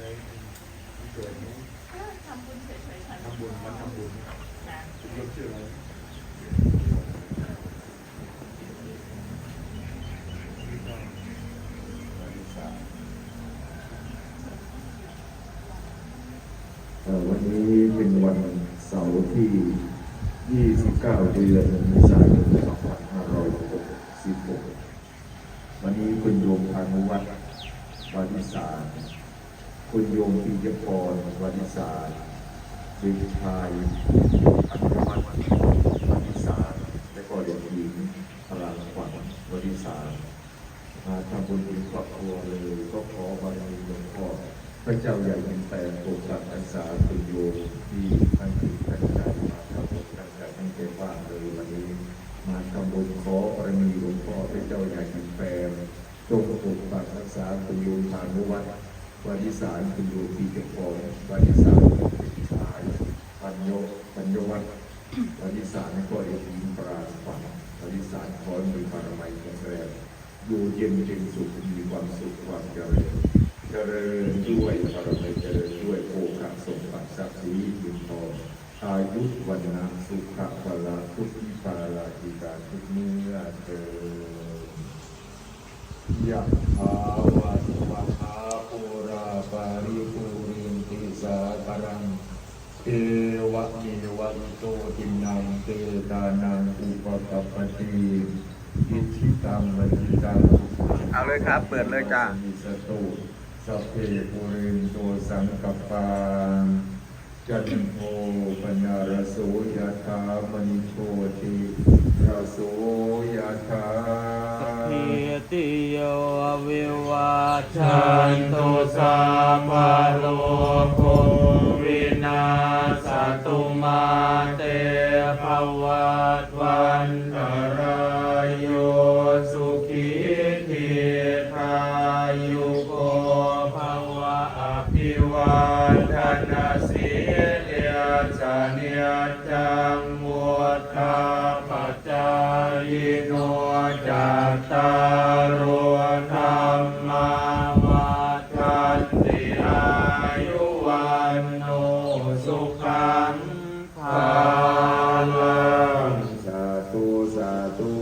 อะไรมันเกิดไหมทำบุญเฉยๆทำบุญมันทำบุญคุณยกชื่ออะไรวันนี้เป็นวันเสาร์ที่ 29 เดือนเมษายน 2566 วันนี้คุณโยมทางวัดวันิสา คุณโยมปิยพรวานิสารเด็กชายอนุวัฒน์วานิสารและก็เด็กหญิงพลังขวัญวานิสารมาทำบุญครอบครัวเลยก็ขอบารมีหลวงพ่อพระเจ้าใหญ่เป็นแปลงปกปักรักษาคุณโยมที่ท่านจิตท่านใจมาทำบุญตั้งใจตั้งใจว่างเลยวันนี้ มาทำบุญขอบารมีหลวงพ่อพระเจ้าใหญ่เป็นแปลงจงปกปักรักษาคุณโยมทานวัฒน์ วานิสารคุณโยปีเจ้าของวานิสารเป็นชายปัญโยปัญโยวัฒน์วานิสารก็เรียกหญิงปราศฝันวานิสารขอให้มีบารมีแข็งแรงอยู่เย็นเป็นสุขมีความสุขความเจริญเจริญด้วยบารมีเจริญด้วยโภคสมบัติทรัพย์สินเงินทองอายุวันนะสุขะพละทุกขิปาลาจิกาทุกเมื่อเจอยะภาวะวะหาปุราปาริปุรินติสาคา รังเอวะเมวะอิโตทินังเตตานังอุปกัปปติอิทิตังวจิตังเอาเลยครับ เปิดเลยจ้ามิสตุสัพเพปุเรนโตสังกปปาจันโทปนารโสยถามณิโชติรโส ชันตุสัพโลโภวินาสตุมาเตภวัตวันตรายโยสุขีทีทายุโกภวะอภิวาทนาสิเลจานิยจังมุตตาปจจายโนจัตตา สาธุ